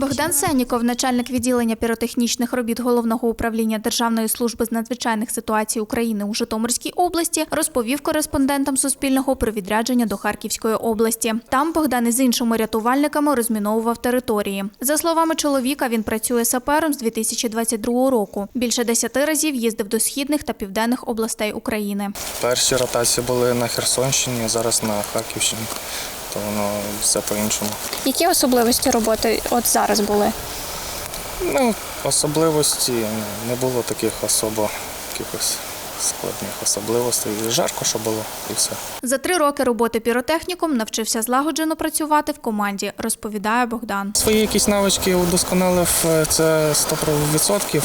Богдан Сенніков, начальник відділення піротехнічних робіт головного управління Державної служби з надзвичайних ситуацій України у Житомирській області, розповів кореспондентам Суспільного про відрядження до Харківської області. Там Богдан із іншими рятувальниками розміновував території. За словами чоловіка, він працює сапером з 2022 року. Більше десяти разів їздив до східних та південних областей України. Перші ротації були на Херсонщині, зараз на Харківщині, то воно все по-іншому. Які особливості роботи от зараз були? Ну, особливості ну, не було таких особо якихось складних особливостей. Жарко, що було, і все. За три роки роботи піротехніком навчився злагоджено працювати в команді, розповідає Богдан. Свої якісь навички удосконалив е, це 100%.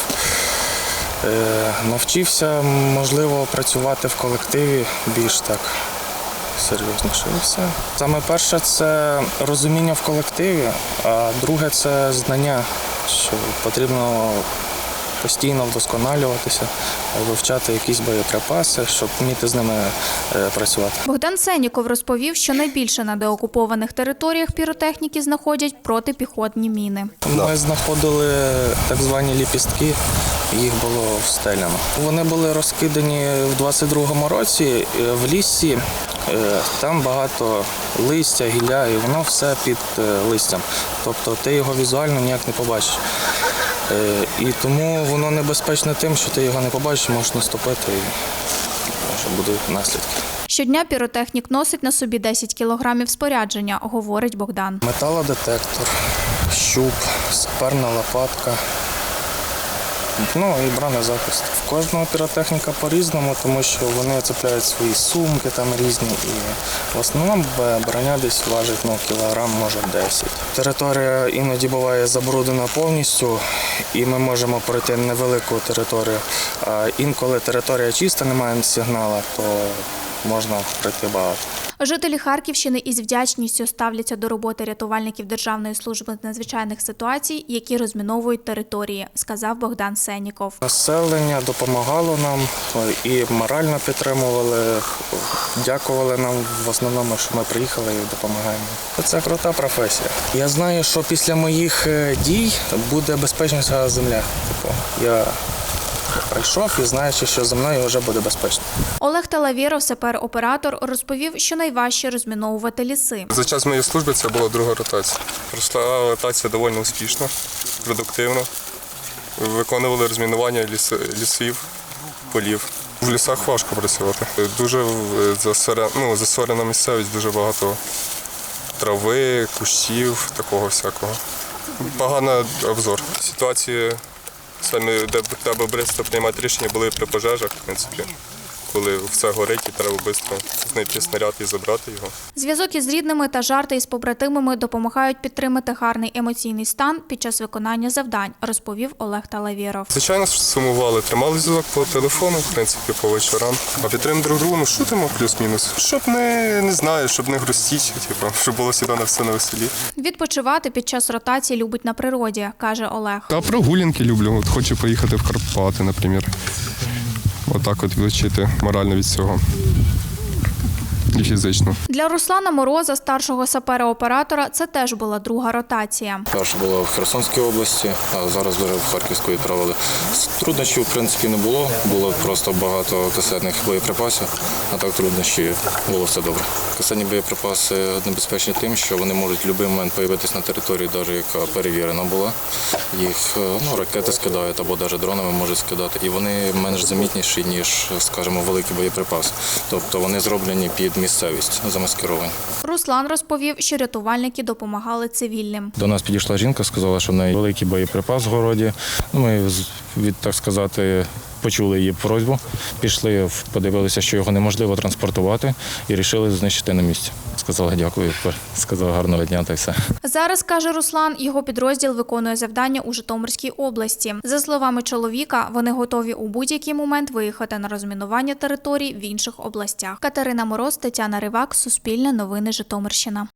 Е, Навчився, можливо, працювати в колективі більш так серйозніше. І все. Саме перше це розуміння в колективі, а друге це знання, що потрібно постійно вдосконалюватися, вивчати якісь боєприпаси, щоб вміти з ними е, працювати. Богдан Сенніков розповів, що найбільше на деокупованих територіях піротехніки знаходять протипіхотні міни. Ми знаходили так звані ліпістки, їх було встеляно. Вони були розкидані в 22-му році е, в лісі. Е, Там багато листя, гілля, і воно все під е, листям. Тобто ти його візуально ніяк не побачиш. Е, І тому воно небезпечне тим, що ти його не побачиш, можеш наступити і може будуть наслідки. Щодня піротехнік носить на собі 10 кілограмів спорядження, говорить Богдан. Металодетектор, щуп, саперна лопатка. Ну і бронезахист. В кожного піротехніка по-різному, тому що вони цепляють свої сумки там різні. І в основному броня десь важить ну, кілограм, може 10. Територія іноді буває забруднена повністю, і ми можемо пройти невелику територію. А інколи територія чиста, немає сигналу, то можна пройти багато. Жителі Харківщини із вдячністю ставляться до роботи рятувальників Державної служби з надзвичайних ситуацій, які розміновують території, сказав Богдан Сенніков. Населення допомагало нам і морально підтримували, дякували нам в основному, що ми приїхали і допомагаємо. Це крута професія. Я знаю, що після моїх е, дій буде безпечніша земля. Типу, я прийшов і знаючи, що зі мною вже буде безпечно. Олег Талавєров, сапер-оператор, розповів, що найважче розміновувати ліси. За час моєї служби це була друга ротація. Пройшла ротація доволі успішно, продуктивно. Виконували розмінування ліс- лісів, полів. В лісах важко працювати. Дуже засоря- ну, засорена місцевість, дуже багато трави, кущів, такого всякого. Поганий обзор. Ситуації саме, де треба приймати рішення, були при пожежах, в принципі. Коли все горить і треба швидко знайти снаряд і забрати його. Зв'язок із рідними та жарти із побратимами допомагають підтримати гарний емоційний стан під час виконання завдань, розповів Олег Талавєров. Звичайно, тримали, тримали зв'язок по телефону, в принципі, по вечорам. А підтримуємо друг другу, ну шутимо плюс-мінус. Щоб не, не знаю, щоб не грустіть, типу, щоб було сюди на все на веселі. Відпочивати під час ротації любить на природі, каже Олег. А прогулянки люблю. От хочу поїхати в Карпати, наприклад. Отак от відчити морально від цього. І фізично. Для Руслана Мороза, старшого сапера-оператора, це теж була друга ротація. Перша була в Херсонській області, а зараз вже в Харківську відправили. Труднощів, в принципі, не було. Було просто багато касетних боєприпасів, а так труднощі було все добре. Касетні боєприпаси небезпечні тим, що вони можуть в будь-який момент з'явитися на території, навіть яка перевірена була. Їх е, ну, ракети скидають або навіть дронами можуть скидати. І вони менш замітніші, ніж, скажімо, великі боєприпаси. Тобто вони зроблені під місцевість, замаскировані. Руслан розповів, що рятувальники допомагали цивільним. До нас підійшла жінка, сказала, що в неї великий боєприпас в городі. Ну, Ми від так сказати. Почули її просьбу, пішли, подивилися, що його неможливо транспортувати, і вирішили знищити на місці. Сказала дякую, сказала гарного дня та все. Зараз, каже Руслан, його підрозділ виконує завдання у Житомирській області. За словами чоловіка, вони готові у будь-який момент виїхати на розмінування територій в інших областях. Катерина Мороз, Тетяна Ривак, Суспільне новини Житомирщина.